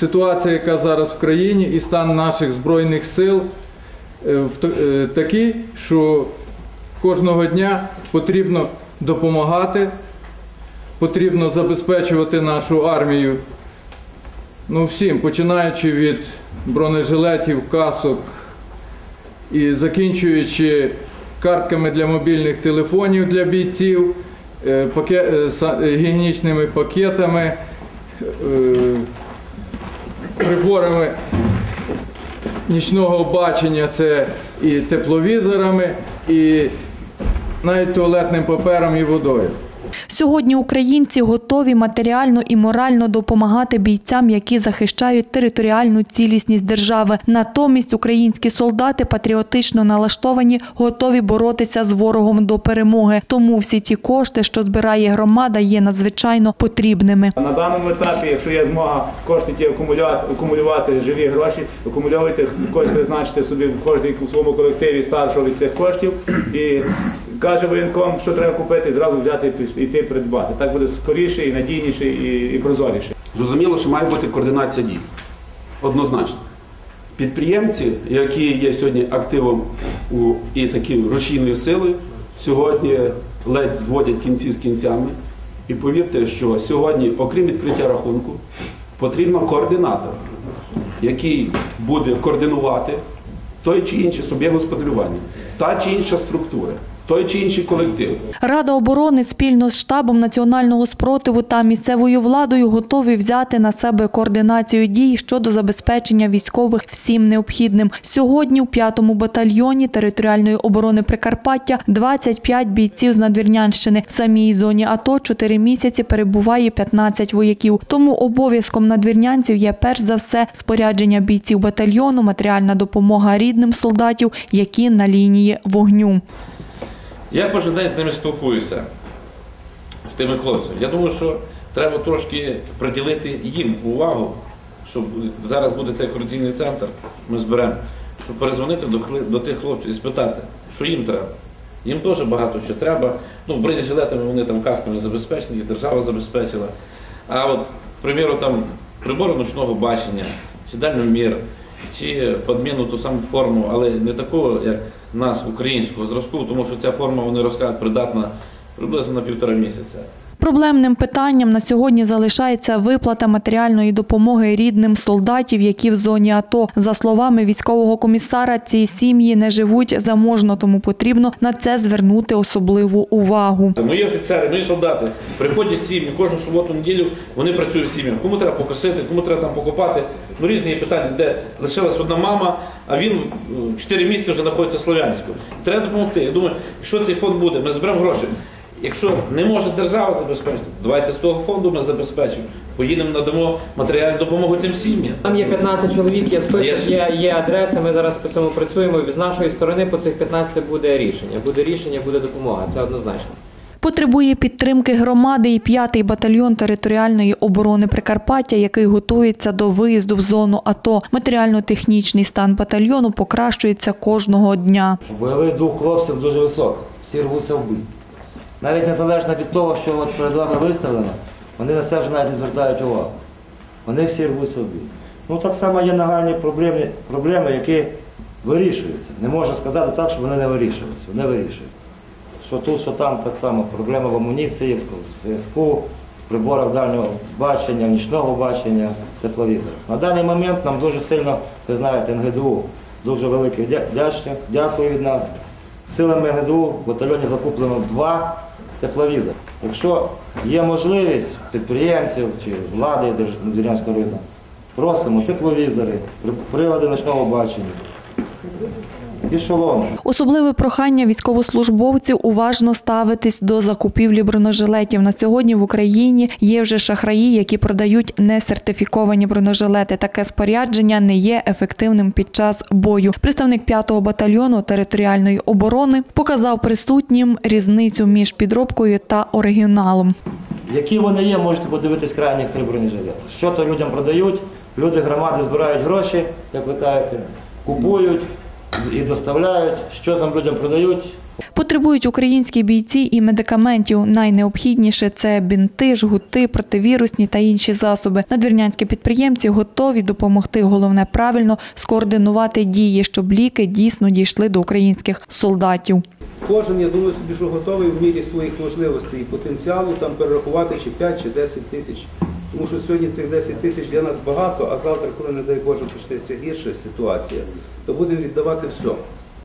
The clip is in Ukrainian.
ситуація, яка зараз в країні, і стан наших збройних сил е, е, такий, що кожного дня потрібно допомагати, потрібно забезпечувати нашу армію. Ну, всім, починаючи від бронежилетів, касок і закінчуючи картками для мобільних телефонів для бійців, е, паке- са- е, гігієнічними пакетами, приборами нічного бачення, це і тепловізорами, і навіть туалетним папером і водою. Сьогодні українці готові матеріально і морально допомагати бійцям, які захищають територіальну цілісність держави. Натомість українські солдати патріотично налаштовані, готові боротися з ворогом до перемоги. Тому всі ті кошти, що збирає громада, є надзвичайно потрібними. На даному етапі, якщо є змога кошти ті акумулювати, акумулювати живі гроші, акумульовуйте, когось призначити собі кожен у своєму колективі старшого від цих коштів і каже воєнком, що треба купити, зразу взяти і йти придбати. Так буде скоріше і надійніше і, і прозоріше. Зрозуміло, що має бути координація дій. Однозначно. Підприємці, які є сьогодні активом у, і такі рушійною силою, сьогодні ледь зводять кінці з кінцями. І повірте, що сьогодні, окрім відкриття рахунку, потрібен координатор, який буде координувати той чи інший суб'єкт господарювання, та чи інша структура, той чи інший колектив. Рада оборони спільно з штабом національного спротиву та місцевою владою готові взяти на себе координацію дій щодо забезпечення військових всім необхідним. Сьогодні у 5-му батальйоні територіальної оборони Прикарпаття 25 бійців з Надвірнянщини. В самій зоні АТО 4 місяці перебуває 15 вояків. Тому обов'язком надвірнянців є перш за все спорядження бійців батальйону, матеріальна допомога рідним солдатів, які на лінії вогню. Я кожен день з ними спілкуюся, з тими хлопцями. Я думаю, що треба трошки приділити їм увагу, щоб зараз буде цей координаційний центр, ми зберемо, щоб перезвонити до, до тих хлопців і спитати, що їм треба. Їм теж багато що треба. Ну, бронежилетами вони там касками забезпечені, їх держава забезпечила. А от, к примеру, там прибори ночного бачення, чи дальномір, чи подміну ту саму форму, але не такого, як нас, українського зразку, тому що ця форма, вони розкажуть, придатна приблизно на півтора місяця. Проблемним питанням на сьогодні залишається виплата матеріальної допомоги рідним солдатів, які в зоні АТО. За словами військового комісара, ці сім'ї не живуть заможно, тому потрібно на це звернути особливу увагу. Мої офіцери, мої солдати приходять в сім'ї кожну суботу, неділю, вони працюють в сім'ях. Кому треба покосити, кому треба там покопати. Ну, різні питання, де лишилась одна мама, а він 4 місяці вже знаходиться в Слов'янську. Треба допомогти. Я думаю, якщо цей фонд буде, ми зберемо гроші. Якщо не може держава забезпечити, давайте з того фонду ми забезпечимо. Поїдемо, надамо матеріальну допомогу цим сім'ям. Там є 15 чоловік, є список, Є. є, адреси. Ми зараз по цьому працюємо. І з нашої сторони по цих 15 буде рішення. Буде рішення, буде допомога. Це однозначно. Потребує підтримки громади і п'ятий батальйон територіальної оборони Прикарпаття, який готується до виїзду в зону АТО. Матеріально-технічний стан батальйону покращується кожного дня. Бойовий дух хлопців дуже високий, всі рвуться в бій. Навіть незалежно від того, що от перед вами виставлено, вони на це вже навіть не звертають увагу. Вони всі рвуться в бій. Ну так само є нагальні проблеми, проблеми, які вирішуються. Не можна сказати так, що вони не вирішуються. Вони вирішують. Що тут, що там, так само проблема в амуніції, в зв'язку, в приборах дальнього бачення, нічного бачення, тепловізорах. На даний момент нам дуже сильно, ви знаєте, НГДУ дуже велике дякую від нас. Силами ГДУ в батальйоні закуплено два тепловізори. Якщо є можливість підприємців чи влади Держдержавського ринку, просимо тепловізори, прилади ночного бачення, ешелон. Особливе прохання військовослужбовців уважно ставитись до закупівлі бронежилетів. На сьогодні в Україні є вже шахраї, які продають несертифіковані бронежилети. Таке спорядження не є ефективним під час бою. Представник 5-го батальйону територіальної оборони показав присутнім різницю між підробкою та оригіналом. Які вони є, можете подивитись крайніх три бронежилети. Що то людям продають, люди громади збирають гроші, як ви кажете, купують і доставляють. Що там людям продають, Потребують українські бійці і медикаментів. Найнеобхідніше це бінти, жгути, противірусні та інші засоби. Надвірнянські підприємці готові допомогти. Головне правильно скоординувати дії, щоб ліки дійсно дійшли до українських солдатів. Кожен, я думаю, собі, що готовий в мірі своїх можливостей і потенціалу там перерахувати чи 5, чи 10 тисяч. Тому що сьогодні цих 10 тисяч для нас багато, а завтра, коли, не дай Боже, почнеться гірша ситуація, то будемо віддавати все.